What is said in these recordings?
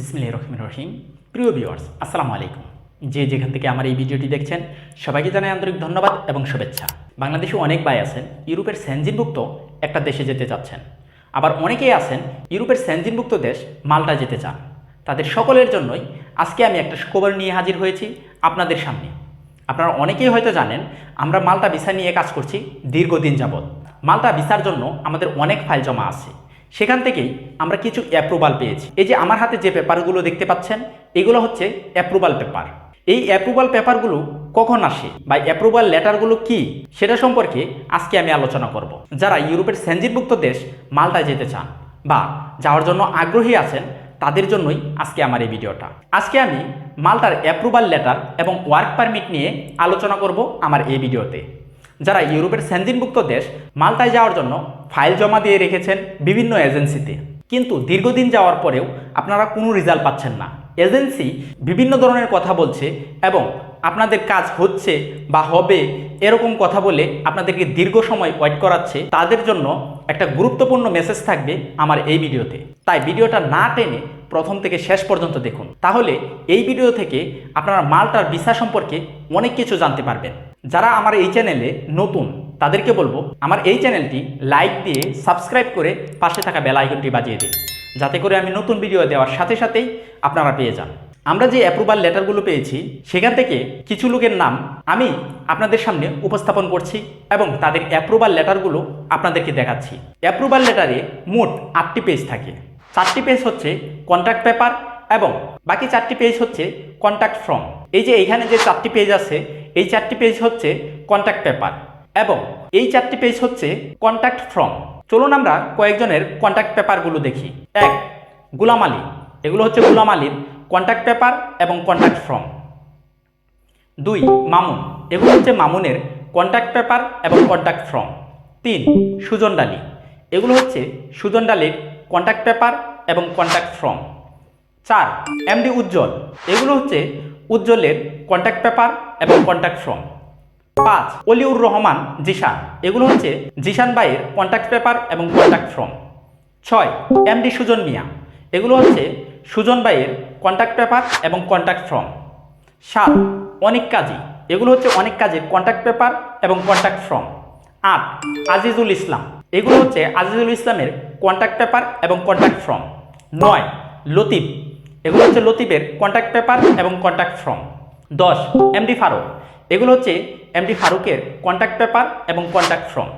বিসমিল্লাহির রহমানির রহিম। প্রিয় ভিউয়ার্স আসসালামু আলাইকুম। যে যেখান থেকে আমার এই ভিডিওটি দেখছেন, সবাইকে জানাই আন্তরিক ধন্যবাদ এবং শুভেচ্ছা। বাংলাদেশে অনেক ভাই আছেন, ইউরোপের সেনজিনভুক্ত একটা দেশে যেতে চাচ্ছেন। আবার অনেকেই আছেন, ইউরোপের সেনজিনভুক্ত দেশ মাল্টা যেতে চান। তাদের সকলের জন্যই আজকে আমি একটা খবর নিয়ে হাজির হয়েছি আপনাদের সামনে। আপনারা অনেকেই হয়তো জানেন, আমরা মাল্টা ভিসা নিয়ে কাজ করছি দীর্ঘদিন যাবৎ। মাল্টা ভিসার জন্য আমাদের অনেক ফাইল জমা আছে। সেখান থেকেই আমরা কিছু অ্যাপ্রুভাল পেয়েছি। এই যে আমার হাতে যে পেপারগুলো দেখতে পাচ্ছেন, এগুলো হচ্ছে অ্যাপ্রুভাল পেপার এই অ্যাপ্রুভাল পেপারগুলো কখন আসে বা অ্যাপ্রুভাল লেটারগুলো কি, সেটা সম্পর্কে আজকে আমি আলোচনা করব। যারা ইউরোপের সেনজিনভুক্ত দেশ মাল্টায় যেতে চান বা যাওয়ার জন্য আগ্রহী আছেন, তাদের জন্যই আজকে আমার এই ভিডিওটা। আজকে আমি মাল্টার অ্যাপ্রুভাল লেটার এবং ওয়ার্ক পারমিট নিয়ে আলোচনা করব আমার এই ভিডিওতে। যারা ইউরোপের সেনজিনভুক্ত দেশ, মাল্টায় যাওয়ার জন্য ফাইল জমা দিয়ে রেখেছেন বিভিন্ন এজেন্সিতে। কিন্তু দীর্ঘদিন যাওয়ার পরেও আপনারা কোনো রেজাল্ট পাচ্ছেন না। এজেন্সি বিভিন্ন ধরনের কথা বলছে এবং আপনাদের কাজ হচ্ছে বা হবে এরকম কথা বলে আপনাদেরকে দীর্ঘ সময় ওয়েট করাচ্ছে, তাদের জন্য একটা গুরুত্বপূর্ণ মেসেজ থাকবে আমার এই ভিডিওতে। তাই ভিডিওটা না টেনে প্রথম থেকে শেষ পর্যন্ত দেখুন। তাহলে এই ভিডিও থেকে আপনারা মালটার ভিসা সম্পর্কে অনেক কিছু জানতে পারবেন। যারা আমার এই চ্যানেলে নতুন, তাদেরকে বলব, আমার এই চ্যানেলটি লাইক দিয়ে সাবস্ক্রাইব করে পাশে থাকা বেল আইকনটি বাজিয়ে দিন। যাতে করে আমি নতুন ভিডিও দেওয়ার সাথে সাথেই আপনারা পেয়ে যান। আমরা যে অ্যাপ্রুভাল লেটারগুলো পেয়েছি, সেখান থেকে কিছু লোকের নাম আমি আপনাদের সামনে উপস্থাপন করছি এবং তাদের অ্যাপ্রুভাল লেটারগুলো আপনাদেরকে দেখাচ্ছি। অ্যাপ্রুভাল লেটারে মোট আটটি পেজ থাকে। চারটি পেজ হচ্ছে কন্ট্রাক্ট পেপার এবং বাকি চারটি পেজ হচ্ছে কন্ট্যাক্ট ফর্ম এই যে এখানে যে চারটি পেজ আছে, এই চারটি পেজ হচ্ছে কন্ট্যাক্ট পেপার এবং এই চারটি পেজ হচ্ছে কন্ট্যাক্ট ফর্ম চলুন আমরা কয়েকজনের কন্ট্যাক্ট পেপারগুলো দেখি। এক, গুলাম আলী। এগুলো হচ্ছে গুলাম আলীর কন্ট্যাক্ট পেপার এবং কন্ট্যাক্ট ফর্ম দুই, মামুন। এগুলো হচ্ছে মামুনের কন্ট্যাক্ট পেপার এবং কন্ট্যাক্ট ফর্ম তিন, সুজন ডালি। এগুলো হচ্ছে সুজন ডালির কন্ট্যাক্ট পেপার এবং কন্ট্যাক্ট ফর্ম চার এমডি উজ্জ্বল। এগুলো হচ্ছে উজ্জ্বলের কন্ট্যাক্ট পেপার এবং কন্ট্যাক্ট ফর্ম পাঁচ, অলিউর রহমান, জিশান। এগুলো হচ্ছে জিশান বাইয়ের কন্ট্যাক্ট পেপার এবং কন্ট্যাক্ট ফর্ম ছয় এমডি সুজন মিয়া। এগুলো হচ্ছে সুজন বাইয়ের কন্ট্যাক্ট পেপার এবং কন্ট্যাক্ট ফর্ম সাত, অনেক কাজী। এগুলো হচ্ছে অনেক কাজের কন্ট্যাক্ট পেপার এবং কন্ট্যাক্ট ফর্ম আট, আজিজুল ইসলাম। এগুলো হচ্ছে আজিজুল ইসলামের কন্ট্যাক্ট পেপার এবং কন্ট্যাক্ট ফর্ম নয়, লতিফ। এগুলো হচ্ছে লতিফের কন্ট্যাক্ট পেপার এবং কন্ট্যাক্ট ফর্ম দশ এমডি ফারুক। এগুলো হচ্ছে এমডি ফারুকের কন্ট্যাক্ট পেপার এবং কন্ট্যাক্ট ফর্ম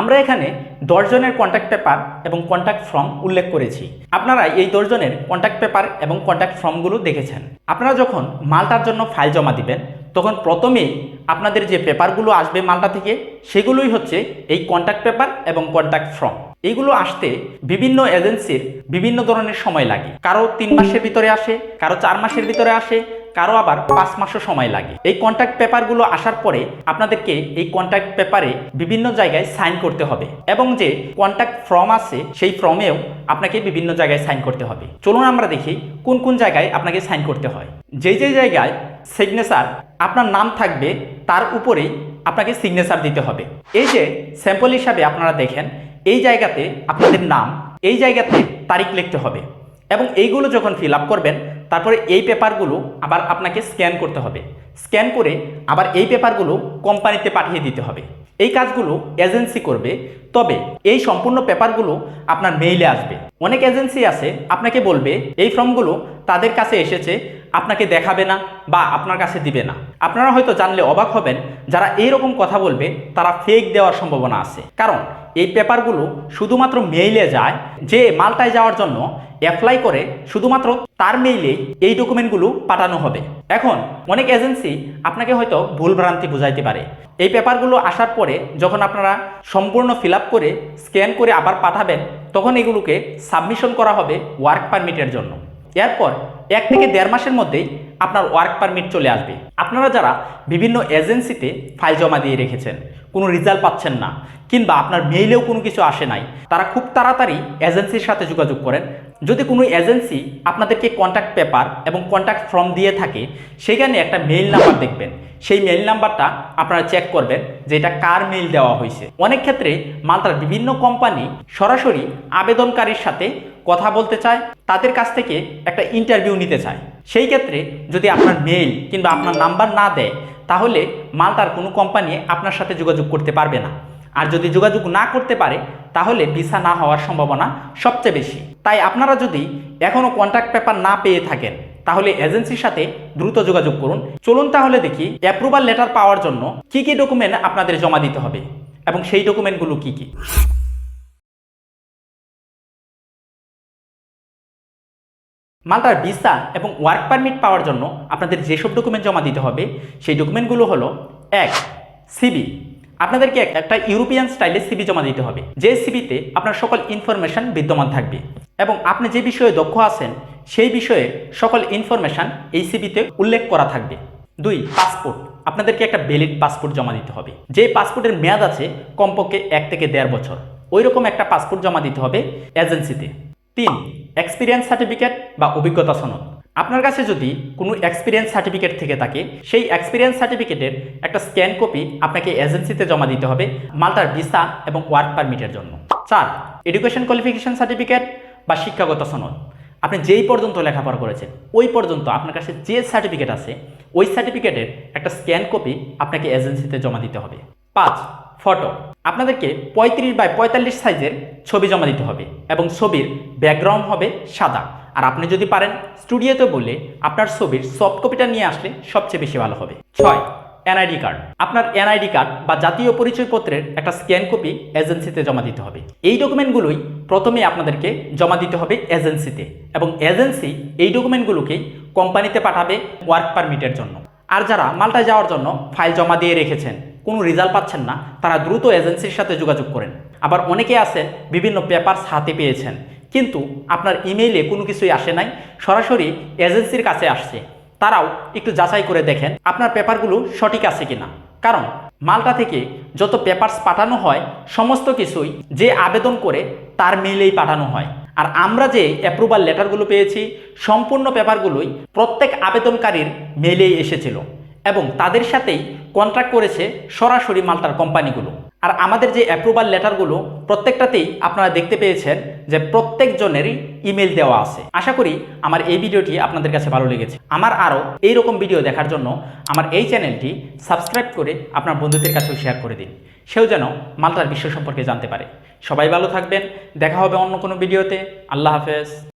আমরা এখানে দশজনের কন্ট্যাক্ট পেপার এবং কন্ট্যাক্ট ফর্ম উল্লেখ করেছি। আপনারা এই দশজনের কন্ট্যাক্ট পেপার এবং কন্ট্যাক্ট ফর্মগুলো দেখেছেন। আপনারা যখন মালটার জন্য ফাইল জমা দিবেন, তখন প্রথমেই আপনাদের যে পেপারগুলো আসবে মালটা থেকে, সেগুলোই হচ্ছে এই কন্ট্যাক্ট পেপার এবং কন্ট্যাক্ট ফর্ম এইগুলো আসতে বিভিন্ন এজেন্সির বিভিন্ন ধরনের সময় লাগে। কারও তিন মাসের ভিতরে আসে, কারও চার মাসের ভিতরে আসে, কারও আবার পাঁচ মাসও সময় লাগে। এই কন্ট্যাক্ট পেপারগুলো আসার পরে আপনাদেরকে এই কন্ট্যাক্ট পেপারে বিভিন্ন জায়গায় সাইন করতে হবে এবং যে কন্ট্যাক্ট ফর্ম আছে সেই ফর্মেও আপনাকে বিভিন্ন জায়গায় সাইন করতে হবে। চলুন আমরা দেখি কোন কোন জায়গায় আপনাকে সাইন করতে হয়। যেই যে জায়গায় সিগনেচার আপনার নাম থাকবে, তার উপরেই আপনাকে সিগনেচার দিতে হবে। এই যে স্যাম্পল হিসাবে আপনারা দেখেন এই জায়গাতে আপনাদের নাম, এই জায়গাতে তারিখ লিখতে হবে এবং এইগুলো যখন ফিল আপ করবেন, তারপরে এই পেপারগুলো আবার আপনাকে স্ক্যান করতে হবে। স্ক্যান করে আবার এই পেপারগুলো কোম্পানিতে পাঠিয়ে দিতে হবে। এই কাজগুলো এজেন্সি করবে, তবে এই সম্পূর্ণ পেপারগুলো আপনার মেইলে আসবে। অনেক এজেন্সি আছে, আপনাকে বলবে, এই ফর্মগুলো তাদের কাছে এসেছে আপনাকে দেখাবে না বা আপনার কাছে দিবে না। আপনারা হয়তো জানলে অবাক হবেন, যারা এইরকম কথা বলবে, তারা ফেক দেওয়ার সম্ভাবনা আছে। কারণ, এই পেপারগুলো শুধুমাত্র মেইলে যায়, যে মালটায় যাওয়ার জন্য অ্যাপ্লাই করে শুধুমাত্র তার মেইলেই এই ডকুমেন্টগুলো পাঠানো হবে। এখন, অনেক এজেন্সি আপনাকে হয়তো ভুলভ্রান্তি বুঝাইতে পারে। এই পেপারগুলো আসার পরে যখন আপনারা সম্পূর্ণ ফিল করে, স্ক্যান করে আবার পাঠাবেন, তখন এগুলোকে সাবমিশন করা হবে ওয়ার্ক পারমিটের জন্য। এরপর এক থেকে দেড় মাসের মধ্যেই আপনার ওয়ার্ক পারমিট চলে আসবে। আপনারা যারা বিভিন্ন এজেন্সিতে ফাইল জমা দিয়ে রেখেছেন, কোনো রেজাল্ট পাচ্ছেন না, কিংবা আপনার মেইলেও কোনো কিছু আসে নাই, তারা খুব তাড়াতাড়ি এজেন্সির সাথে যোগাযোগ করেন। যদি কোনো এজেন্সি আপনাদেরকে কন্ট্যাক্ট পেপার এবং কন্ট্যাক্ট ফর্ম দিয়ে থাকে, সেখানে একটা মেইল নাম্বার দেখবেন। সেই মেইল নাম্বারটা আপনারা চেক করবেন যে এটা কার মেইল দেওয়া হয়েছে। অনেক ক্ষেত্রে মালটার বিভিন্ন কোম্পানি সরাসরি আবেদনকারীর সাথে কথা বলতে চায় তাদের কাছ থেকে একটা ইন্টারভিউ নিতে চায়। সেই ক্ষেত্রে যদি আপনার মেইল কিংবা আপনার নাম্বার না দেয়, তাহলে মালটার কোনো কোম্পানি আপনার সাথে যোগাযোগ করতে পারবে না। আর যদি যোগাযোগ না করতে পারে, তাহলে ভিসা না হওয়ার সম্ভাবনা সবচেয়ে বেশি। তাই আপনারা যদি এখনও কন্ট্যাক্ট পেপার না পেয়ে থাকেন, তাহলে এজেন্সির সাথে দ্রুত যোগাযোগ করুন। চলুন তাহলে দেখি অ্যাপ্রুভাল লেটার পাওয়ার জন্য কি কি ডকুমেন্ট আপনাদের জমা দিতে হবে এবং সেই ডকুমেন্টগুলো কি কি। মাল্টার ভিসা এবং ওয়ার্ক পারমিট পাওয়ার জন্য আপনাদের যেসব ডকুমেন্ট জমা দিতে হবে, সেই ডকুমেন্টগুলো হলো, এক সিবি আপনাদেরকে এক- একটা ইউরোপিয়ান স্টাইলে সিবি জমা দিতে হবে। যে সিবিতে আপনার সকল ইনফরমেশন বিদ্যমান থাকবে। এবং আপনি যে বিষয়ে দক্ষ আছেন, সেই বিষয়ে সকল ইনফরমেশন এই সিবিতে উল্লেখ করা থাকবে। দুই পাসপোর্ট আপনাদেরকে একটা ভ্যালিড পাসপোর্ট জমা দিতে হবে। যে পাসপোর্টের মেয়াদ আছে কমপক্ষে এক থেকে দেড় বছর। ওই রকম একটা পাসপোর্ট জমা দিতে হবে এজেন্সিতে তিন এক্সপিরিয়েন্স সার্টিফিকেট বা অভিজ্ঞতা সনদ। আপনার কাছে যদি কোনো এক্সপিরিয়েন্স সার্টিফিকেট থেকে থাকে, সেই এক্সপিরিয়েন্স সার্টিফিকেটের একটা স্ক্যান কপি আপনাকে এজেন্সিতে জমা দিতে হবে মাল্টার ভিসা এবং ওয়ার্ক পারমিটের জন্য। চার এডুকেশন কোয়ালিফিকেশন সার্টিফিকেট বা শিক্ষাগত সনদ। আপনি যেই পর্যন্ত লেখাপড়া করেছেন, ওই পর্যন্ত আপনার কাছে যে সার্টিফিকেট আছে, ওই সার্টিফিকেটের একটা স্ক্যান কপি আপনাকে এজেন্সিতে জমা দিতে হবে। পাঁচ ফটো আপনাদেরকে পঁয়ত্রিশ বাই পঁয়তাল্লিশ সাইজের ছবি জমা দিতে হবে এবং ছবির ব্যাকগ্রাউন্ড হবে সাদা। আর আপনি যদি পারেন স্টুডিওতে বলে আপনার ছবির সফট কপিটা নিয়ে আসলে সবচেয়ে বেশি ভালো হবে। ছয়, এনআইডি কার্ড। আপনার এনআইডি কার্ড বা জাতীয় পরিচয়পত্রের একটা স্ক্যান কপি এজেন্সিতে জমা দিতে হবে। এই ডকুমেন্টগুলোই প্রথমে আপনাদেরকে জমা দিতে হবে এজেন্সিতে এবং এজেন্সি এই ডকুমেন্টগুলোকেই কোম্পানিতে পাঠাবে ওয়ার্ক পারমিটের জন্য। আর যারা মাল্টায় যাওয়ার জন্য ফাইল জমা দিয়ে রেখেছেন কোনো রেজাল্ট পাচ্ছেন না, তারা দ্রুত এজেন্সির সাথে যোগাযোগ করেন। আবার অনেকে আছেন, বিভিন্ন পেপারস হাতে পেয়েছেন। কিন্তু আপনার ইমেইলে কোনো কিছুই আসে নাই, সরাসরি এজেন্সির কাছে আসছে। তারাও একটু যাচাই করে দেখেন, আপনার পেপারগুলো সঠিক আছে কিনা। কারণ মালটা থেকে যত পেপারস পাঠানো হয়, সমস্ত কিছুই যে আবেদন করে, তার মেইলেই পাঠানো হয়। আর আমরা যে অ্যাপ্রুভাল লেটারগুলো পেয়েছি, সম্পূর্ণ পেপারগুলোই প্রত্যেক আবেদনকারীর মেইলেই এসেছিল। এবং তাদের সাথেই কন্ট্রাক্ট করেছে সরাসরি মাল্টার কোম্পানিগুলো। আর আমাদের যে অ্যাপ্রুভাল লেটারগুলো, প্রত্যেকটাতেই আপনারা দেখতে পেয়েছেন যে প্রত্যেকজনেরই ইমেল দেওয়া আছে। আশা করি আমার এই ভিডিওটি আপনাদের কাছে ভালো লেগেছে। আমার আরও এইরকম ভিডিও দেখার জন্য আমার এই চ্যানেলটি সাবস্ক্রাইব করে আপনার বন্ধুদের কাছেও শেয়ার করে দিন। সেও যেন মাল্টার বিশ্ব সম্পর্কে জানতে পারে। সবাই ভালো থাকবেন। দেখা হবে অন্য কোনো ভিডিওতে আল্লাহ হাফেজ।